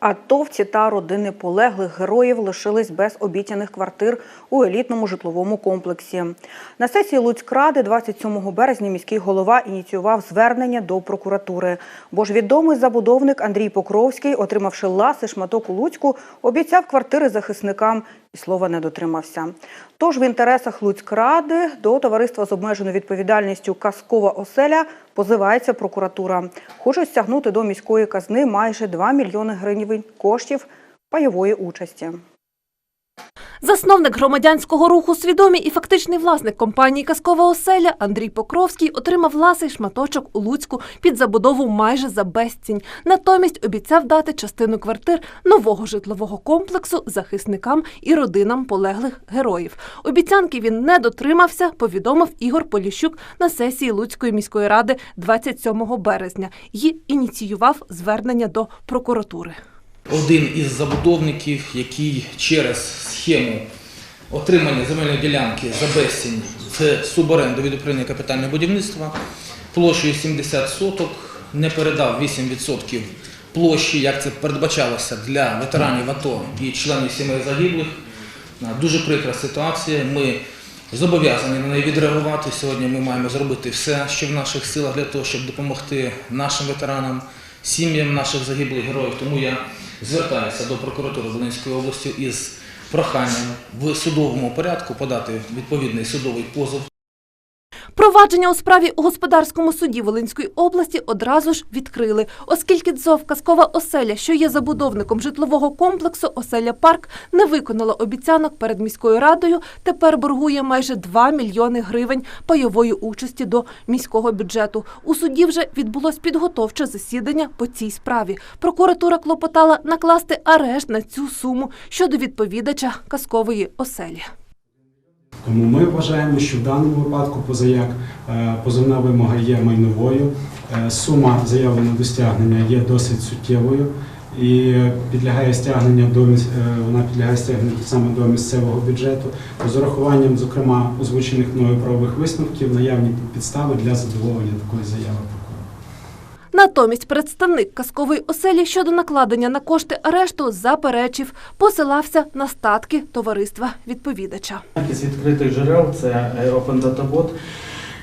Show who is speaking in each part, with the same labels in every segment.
Speaker 1: Атовці та родини полеглих героїв лишились без обіцяних квартир у елітному житловому комплексі. На сесії Луцькради 27 березня міський голова ініціював звернення до прокуратури. Бо ж відомий забудовник Андрій Покровський, отримавши ласи шматок у Луцьку, обіцяв квартири захисникам і слова не дотримався. Тож в інтересах Луцькради до товариства з обмеженою відповідальністю Казкова оселя позивається прокуратура. Хочуть стягнути до міської казни майже 2 мільйони гривень коштів пайової участі.
Speaker 2: Засновник громадянського руху свідомі і фактичний власник компанії Казкова оселя Андрій Покровський отримав ласий шматочок у Луцьку під забудову майже за безцінь. Натомість обіцяв дати частину квартир нового житлового комплексу захисникам і родинам полеглих героїв. Обіцянки він не дотримався, повідомив Ігор Поліщук на сесії Луцької міської ради 27 березня і ініціював звернення до прокуратури.
Speaker 3: Один із забудовників, який через схему отримання земельної ділянки за безцінь в суборенду від управління капітального будівництва площею 70 соток не передав 8% площі, як це передбачалося для ветеранів АТО і членів сімей загиблих. Дуже прикра ситуація. Ми зобов'язані на неї відреагувати. Сьогодні ми маємо зробити все, що в наших силах для того, щоб допомогти нашим ветеранам, сім'ям наших загиблих героїв. Тому я звертаюся до прокуратури Волинської області із проханням в судовому порядку подати відповідний судовий позов
Speaker 2: Провадження у справі у господарському суді Волинської області одразу ж відкрили, оскільки ДЗОВ «Казкова оселя, що є забудовником житлового комплексу «Оселя Парк», не виконала обіцянок перед міською радою, тепер боргує майже 2 мільйони гривень пайової участі до міського бюджету. У суді вже відбулось підготовче засідання по цій справі. Прокуратура клопотала накласти арешт на цю суму щодо відповідача казкової оселі.
Speaker 4: Тому ми вважаємо, що в даному випадку позаяк е, позовна вимога є майновою. Е, Сума заявленого до стягнення є досить суттєвою і підлягає стягнення до е, вона підлягає стягненню саме до місцевого бюджету з урахуванням, зокрема, озвучених мною правових висновків, наявні підстави для задоволення такої заяви.
Speaker 2: Натомість представник казкової оселі щодо накладення на кошти арешту заперечив, посилався на статки товариства відповідача.
Speaker 5: Із відкритих джерел це Open.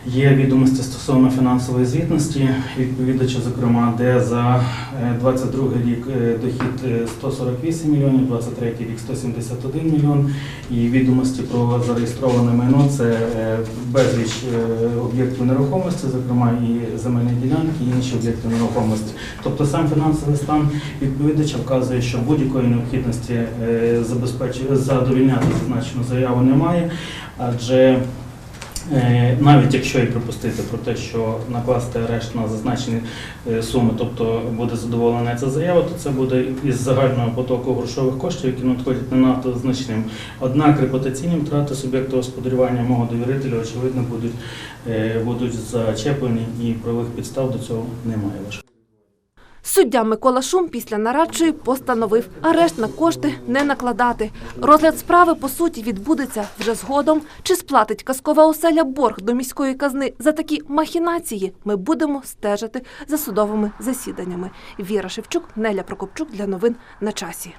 Speaker 5: Є відомості стосовно фінансової звітності відповідача, зокрема, де за 22 рік е, дохід е, 148 мільйонів, 23 рік 171 мільйон. І відомості про зареєстроване майно це е, безліч е, об'єктів нерухомості, зокрема і земельні ділянки, і інші об'єкти нерухомості. Тобто сам фінансовий стан відповідача вказує, що будь-якої необхідності е, забезпечити задовільняти зазначену заяву немає, адже Е, Навіть якщо і припустити про те, що накласти арешт на зазначені е, суми, тобто буде задоволена ця заява, то це буде із загального потоку грошових коштів, які надходять не надто значним. Однак репутаційні втрати суб'єкту господарювання мого довірителя, очевидно, будуть, е, будуть зачеплені і правових підстав до цього немає.
Speaker 2: Суддя Микола Шум після нарадчої постановив арешт на кошти не накладати. Розгляд справи по суті відбудеться вже згодом. Чи сплатить казкова оселя борг до міської казни за такі махінації? Ми будемо стежити за судовими засіданнями. Віра Шевчук, Неля Прокопчук для новин на часі.